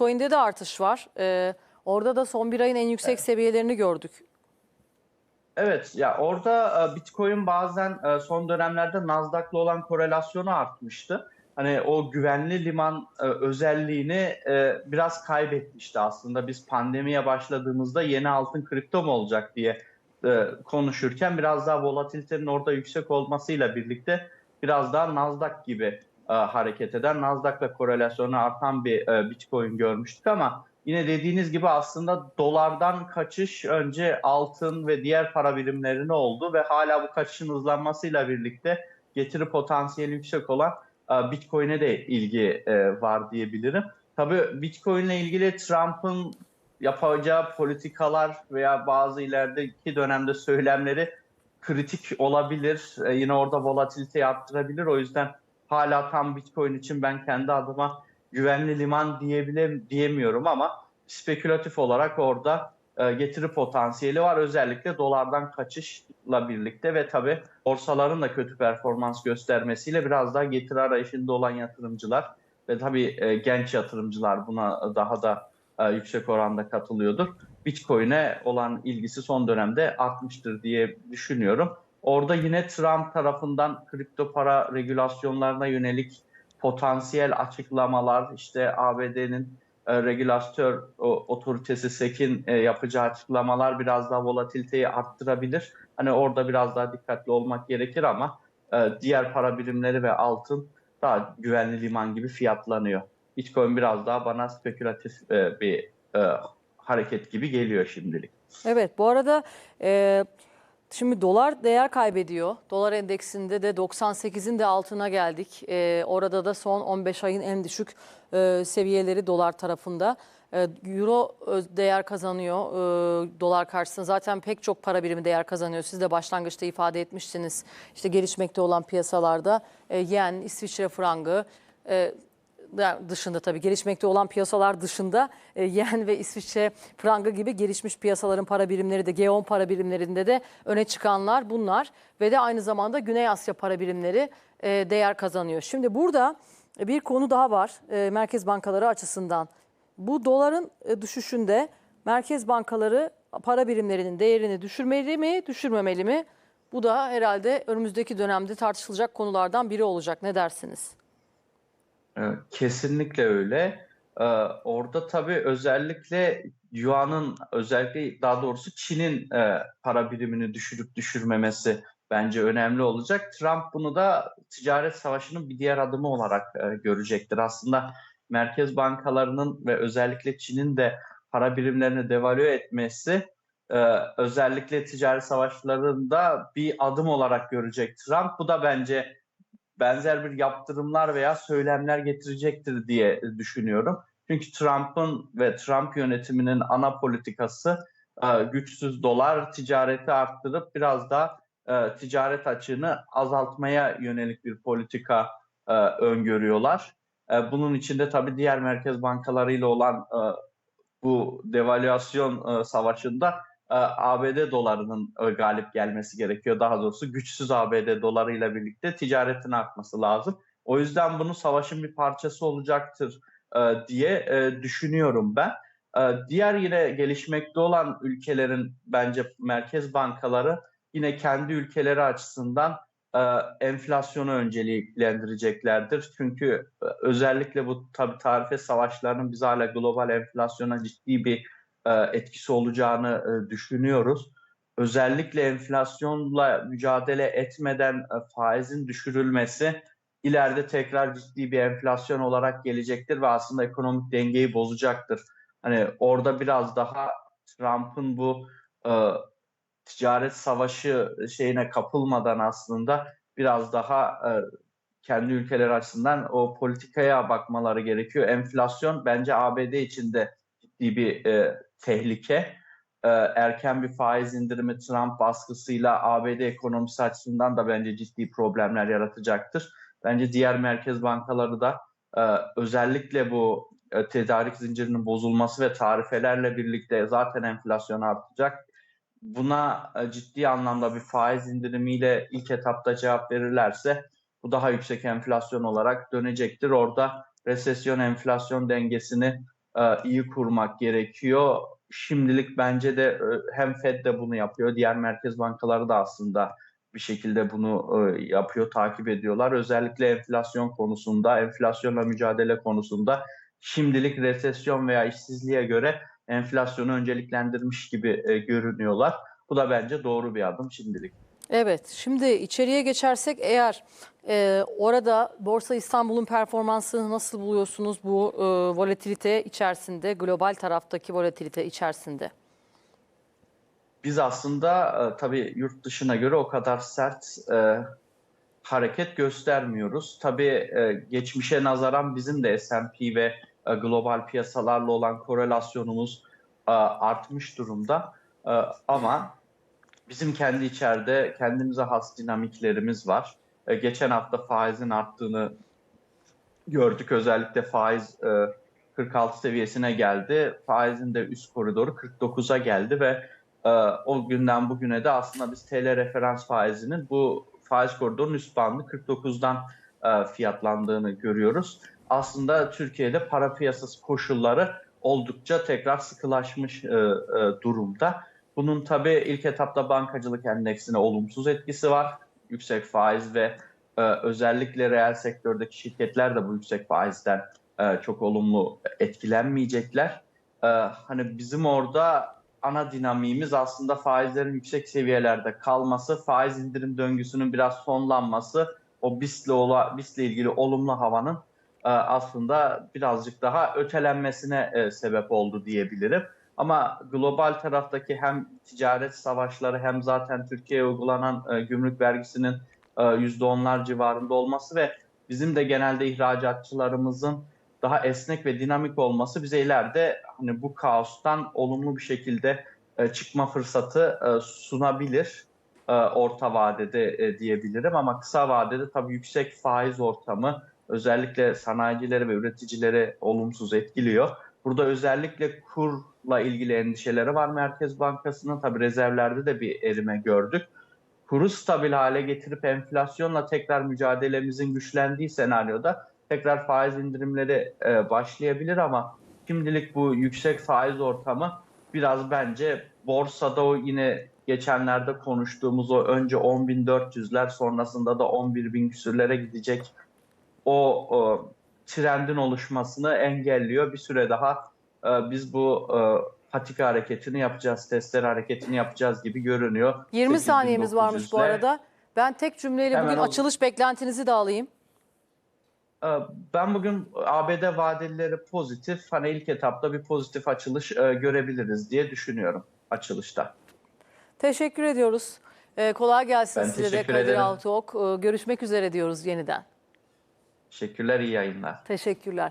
Bitcoin'de de artış var. Ee, orada da son bir ayın en yüksek seviyelerini gördük. Evet ya orada e, Bitcoin bazen e, son dönemlerde Nasdaq'la olan korelasyonu artmıştı. Hani o güvenli liman e, özelliğini biraz kaybetmişti aslında. Biz pandemiye başladığımızda yeni altın kripto mu olacak diye konuşurken biraz daha volatilitenin orada yüksek olmasıyla birlikte biraz daha Nasdaq gibi e, hareket eden, Nasdaq'la korelasyonu artan bir e, Bitcoin görmüştük ama yine dediğiniz gibi aslında dolardan kaçış önce altın ve diğer para birimlerine oldu ve hala bu kaçışın hızlanmasıyla birlikte getiri potansiyeli yüksek olan e, Bitcoin'e de ilgi e, var diyebilirim. Tabii Bitcoin'le ilgili Trump'ın yapacağı politikalar veya bazı ilerideki dönemde söylemleri kritik olabilir. E, yine orada volatiliteyi arttırabilir. O yüzden hala tam Bitcoin için ben kendi adıma güvenli liman diyebile diyemiyorum ama spekülatif olarak orada e, getiri potansiyeli var. Özellikle dolardan kaçışla birlikte ve tabii borsaların da kötü performans göstermesiyle biraz daha getiri arayışında olan yatırımcılar ve tabii e, genç yatırımcılar buna daha da e, yüksek oranda katılıyordur. Bitcoin'e olan ilgisi son dönemde artmıştır diye düşünüyorum. Orada yine Trump tarafından kripto para regülasyonlarına yönelik potansiyel açıklamalar, işte ABD'nin e, regülatör o, otoritesi SEC'in e, yapacağı açıklamalar biraz daha volatiliteyi arttırabilir. Hani orada biraz daha dikkatli olmak gerekir ama e, diğer para birimleri ve altın daha güvenli liman gibi fiyatlanıyor. Bitcoin biraz daha bana spekülatif e, bir e, hareket gibi geliyor şimdilik. Evet bu arada e, şimdi dolar değer kaybediyor. Dolar endeksinde de 98'in de altına geldik. E, orada da son 15 ayın en düşük e, seviyeleri dolar tarafında. E, Euro değer kazanıyor e, dolar karşısında. Zaten pek çok para birimi değer kazanıyor. Siz de başlangıçta ifade etmiştiniz. İşte gelişmekte olan piyasalarda e, yen, İsviçre frangı, e, dışında tabii gelişmekte olan piyasalar dışında e, yen ve İsviçre frangı gibi gelişmiş piyasaların para birimleri de G10 para birimlerinde de öne çıkanlar bunlar ve de aynı zamanda Güney Asya para birimleri e, değer kazanıyor. Şimdi burada bir konu daha var e, merkez bankaları açısından. Bu doların e, düşüşünde merkez bankaları para birimlerinin değerini düşürmeli mi, düşürmemeli mi? Bu da herhalde önümüzdeki dönemde tartışılacak konulardan biri olacak. Ne dersiniz? Evet, Kesinlikle öyle. Ee, orada tabii özellikle Yuan'ın özellikle daha doğrusu Çin'in e, para birimini düşürüp düşürmemesi bence önemli olacak. Trump bunu da ticaret savaşının bir diğer adımı olarak e, görecektir. Aslında merkez bankalarının ve özellikle Çin'in de para birimlerini devalüe etmesi e, özellikle ticaret savaşlarında bir adım olarak görecek Trump. Bu da bence benzer bir yaptırımlar veya söylemler getirecektir diye düşünüyorum. Çünkü Trump'ın ve Trump yönetiminin ana politikası e, güçsüz dolar ticareti arttırıp biraz da e, ticaret açığını azaltmaya yönelik bir politika e, öngörüyorlar. Bunun içinde tabii diğer merkez bankalarıyla olan bu devalüasyon savaşında ABD dolarının e, galip gelmesi gerekiyor. Daha doğrusu güçsüz ABD dolarıyla birlikte ticaretin artması lazım. O yüzden bunu savaşın bir parçası olacaktır e, diye e, düşünüyorum ben. E, Diğer yine gelişmekte olan ülkelerin bence merkez bankaları yine kendi ülkeleri açısından e, enflasyonu önceliklendireceklerdir. Çünkü e, özellikle bu tabii tarife savaşlarının biz hala global enflasyona ciddi bir e, etkisi olacağını e, düşünüyoruz. Özellikle enflasyonla mücadele etmeden e, faizin düşürülmesi ileride tekrar ciddi bir enflasyon olarak gelecektir ve aslında ekonomik dengeyi bozacaktır. Hani orada biraz daha Trump'ın bu e, ticaret savaşı şeyine kapılmadan aslında biraz daha e, kendi ülkeleri açısından o politikaya bakmaları gerekiyor. Enflasyon bence ABD için de ciddi bir e, tehlike. E, erken bir faiz indirimi Trump baskısıyla ABD ekonomisi açısından da bence ciddi problemler yaratacaktır. Bence diğer merkez bankaları da e, özellikle bu e, tedarik zincirinin bozulması ve tarifelerle birlikte zaten enflasyon artacak. Buna e, ciddi anlamda bir faiz indirimiyle ilk etapta cevap verirlerse bu daha yüksek enflasyon olarak dönecektir. Orada resesyon enflasyon dengesini iyi kurmak gerekiyor. Şimdilik bence de e, hem Fed de bunu yapıyor, diğer merkez bankaları da aslında bir şekilde bunu e, yapıyor, takip ediyorlar. Özellikle enflasyon konusunda, enflasyonla mücadele konusunda şimdilik resesyon veya işsizliğe göre enflasyonu önceliklendirmiş gibi e, görünüyorlar. Bu da bence doğru bir adım şimdilik. Evet, şimdi içeriye geçersek eğer e, orada Borsa İstanbul'un performansını nasıl buluyorsunuz bu e, volatilite içerisinde, global taraftaki volatilite içerisinde? Biz aslında e, tabii yurt dışına göre o kadar sert e, hareket göstermiyoruz. Tabii e, geçmişe nazaran bizim de S&P ve e, global piyasalarla olan korelasyonumuz e, artmış durumda. E, ama bizim kendi içeride kendimize has dinamiklerimiz var. E, geçen hafta faizin arttığını gördük. Özellikle faiz e, 46 seviyesine geldi. Faizin de üst koridoru 49'a geldi ve e, o günden bugüne de aslında biz TL referans faizinin bu faiz koridorunun üst bandı 49'dan e, fiyatlandığını görüyoruz. Aslında Türkiye'de para piyasası koşulları oldukça tekrar sıkılaşmış e, e, durumda. Bunun tabii ilk etapta bankacılık endeksine olumsuz etkisi var. Yüksek faiz ve e, özellikle reel sektördeki şirketler de bu yüksek faizden e, çok olumlu etkilenmeyecekler. E, hani bizim orada ana dinamiğimiz aslında faizlerin yüksek seviyelerde kalması, faiz indirim döngüsünün biraz sonlanması, o BIST'le BIST'le ilgili olumlu havanın e, aslında birazcık daha ötelenmesine e, sebep oldu diyebilirim. Ama global taraftaki hem ticaret savaşları hem zaten Türkiye'ye uygulanan e, gümrük vergisinin e, %10'lar civarında olması ve bizim de genelde ihracatçılarımızın daha esnek ve dinamik olması bize ileride hani bu kaostan olumlu bir şekilde e, çıkma fırsatı e, sunabilir e, orta vadede e, diyebilirim ama kısa vadede tabii yüksek faiz ortamı özellikle sanayicileri ve üreticileri olumsuz etkiliyor. Burada özellikle kurla ilgili endişeleri var Merkez Bankası'nın. Tabii rezervlerde de bir erime gördük. Kuru stabil hale getirip enflasyonla tekrar mücadelemizin güçlendiği senaryoda tekrar faiz indirimleri e, başlayabilir ama şimdilik bu yüksek faiz ortamı biraz bence borsada o yine geçenlerde konuştuğumuz o önce 10.400'ler sonrasında da 11.000 küsürlere gidecek o, o trendin oluşmasını engelliyor. Bir süre daha e, biz bu e, patika hareketini yapacağız, testler hareketini yapacağız gibi görünüyor. 20 saniyemiz varmış bu 8.900'le. arada. Ben tek cümleyle Hemen bugün o- açılış beklentinizi de alayım. Ee, Ben bugün ABD vadelileri pozitif, hani ilk etapta bir pozitif açılış e, görebiliriz diye düşünüyorum açılışta. Teşekkür ediyoruz. Ee, kolay gelsin Ben size de Kadir. Ee, görüşmek üzere diyoruz yeniden. Teşekkürler, iyi yayınlar. Teşekkürler.